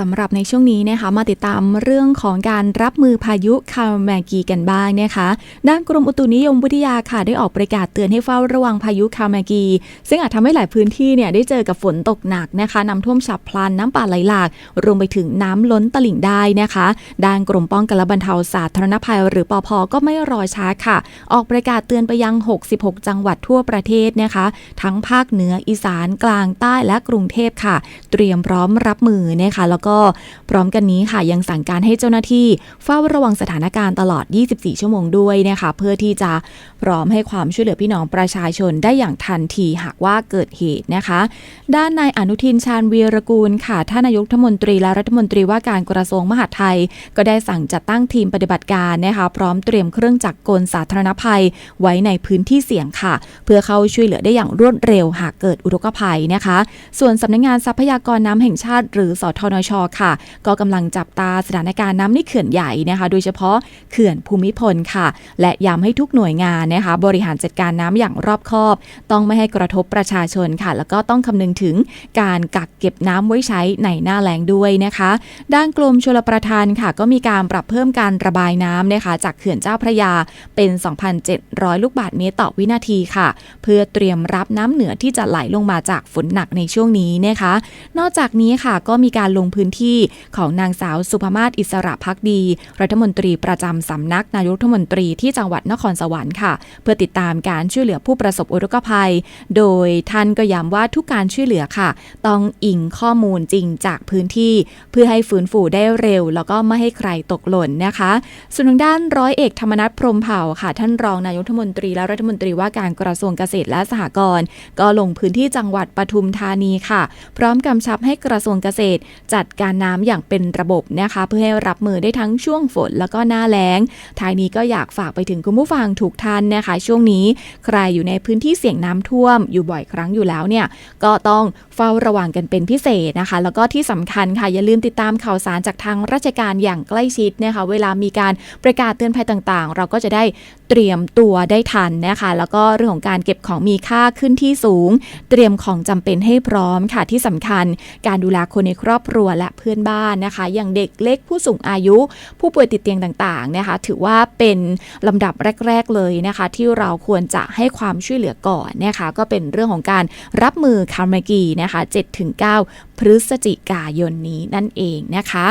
สำหรับในช่วงนี้นะคะมาติดตามเรื่องของการรับมือพายุคาแมกีกันบ้างนะคะ ด้านกรมอุตุนิยมวิทยาค่ะได้ออกประกาศเตือนให้เฝ้าระวังพายุคาแมกี ซึ่งอาจทำให้หลายพื้นที่เนี่ยได้เจอกับฝนตกหนักนะคะน้ำท่วมฉับพลันน้ำป่าไหลหลาก รวมไปถึงน้ำล้นตลิ่งได้นะคะ ด้านกรมป้องกันและบรรเทาสาธารณภัย หรือปอพก็ไม่รอช้าค่ะ ออกประกาศเตือนไปยัง 66 จังหวัดทั่วประเทศนะคะ ทั้งภาคเหนืออีสานกลางใต้และกรุงเทพค่ะ เตรียมพร้อมรับมือนะคะแล้วก็พร้อมกันนี้ค่ะยังสั่งการให้เจ้าหน้าที่เฝ้าระวังสถานการณ์ตลอด 24 ชั่วโมงด้วยนะคะเพื่อที่จะพร้อมให้ความช่วยเหลือพี่น้องประชาชนได้อย่างทันทีหากว่าเกิดเหตุนะคะ ด้านนายอนุทินชาญวีรกูลค่ะท่านนายกรัฐมนตรีและรัฐมนตรีว่าการกระทรวงมหาดไทย ก็ได้สั่งจัดตั้งทีมปฏิบัติการนะคะพร้อมเตรียมเครื่องจักรกลสาธารณภัย ไว้ในพื้นที่เสี่ยงค่ะ เพื่อเข้าช่วยเหลือได้อย่างรวดเร็วหากเกิดอุทกภัยนะคะ ส่วนสำนักงานทรัพยากรน้ำแห่งชาติ หรือสทนชค่ะ ก็กำลังจับตาสถานการณ์น้ำในเขื่อนใหญ่นะคะ โดยเฉพาะเขื่อนภูมิพลค่ะ และย้ำให้ทุกหน่วยงานนะคะ บริหารจัดการน้ำอย่างรอบคอบ ต้องไม่ให้กระทบประชาชนค่ะ แล้วก็ต้องคำนึงถึงการกักเก็บน้ำไว้ใช้ในหน้าแล้งด้วยนะคะ ด้านกรมชลประทานค่ะ ก็มีการปรับเพิ่มการระบายน้ำนะคะ จากเขื่อนเจ้าพระยาเป็น 2,700 ลูกบาศก์เมตรต่อวินาทีค่ะ เพื่อเตรียมรับน้ำเหนือที่จะไหลลงมาจากฝนหนักในช่วงนี้นะคะ นอกจากนี้ค่ะก็มีการลงพื้นื้นที่ของนางสาวสุภมาศอิสระพักดี รัฐมนตรีประจำสำนักนายกรัฐมนตรีที่จังหวัดนครสวรรค์ค่ะ เพื่อติดตามการช่วยเหลือผู้ประสบอุทกภัย โดยท่านก็ย้ำว่าทุกการช่วยเหลือค่ะ ต้องอิงข้อมูลจริงจากพื้นที่ เพื่อให้ฟื้นฟูได้เร็ว แล้วก็ไม่ให้ใครตกหล่นนะคะ ส่วนทางด้านร้อยเอกธรรมนัฐพรมเผ่าค่ะ ท่านรองนายกรัฐมนตรีและรัฐมนตรีว่าการกระทรวงเกษตรและสหกรณ์ก็ลงพื้นที่จังหวัดปทุมธานีค่ะ พร้อมกำชับให้กระทรวงเกษตร จัดการน้ำอย่างเป็นระบบนะคะ เพื่อให้รับมือได้ทั้งช่วงฝนแล้วก็หน้าแล้งท้ายนี้ก็อยากฝากไปถึงคุณผู้ฟังทุกท่านนะคะ ช่วงนี้ใครอยู่ในพื้นที่เสี่ยงน้ำท่วมอยู่บ่อยครั้งอยู่แล้วเนี่ยก็ต้องเฝ้าระวังกันเป็นพิเศษนะคะ แล้วก็ที่สำคัญค่ะอย่าลืมติดตามข่าวสารจากทางราชการอย่างใกล้ชิดนะคะ เวลามีการประกาศเตือนภัยต่างๆ เราก็จะได้เตรียมตัวได้ทันนะคะ แล้วก็เรื่องของการเก็บของมีค่าขึ้นที่สูง เตรียมของจำเป็นให้พร้อมค่ะที่สำคัญ การดูแลคนในครอบครัวและเพื่อนบ้านนะคะ อย่างเด็กเล็กผู้สูงอายุ ผู้ป่วยติดเตียงต่างๆนะคะ ถือว่าเป็นลำดับแรก ๆเลยนะคะ ที่เราควรจะให้ความช่วยเหลือก่อนนะคะ ก็เป็นเรื่องของการรับมือคาร์มากีนะคะ7-9 พฤศจิกายนนี้นั่นเองนะคะ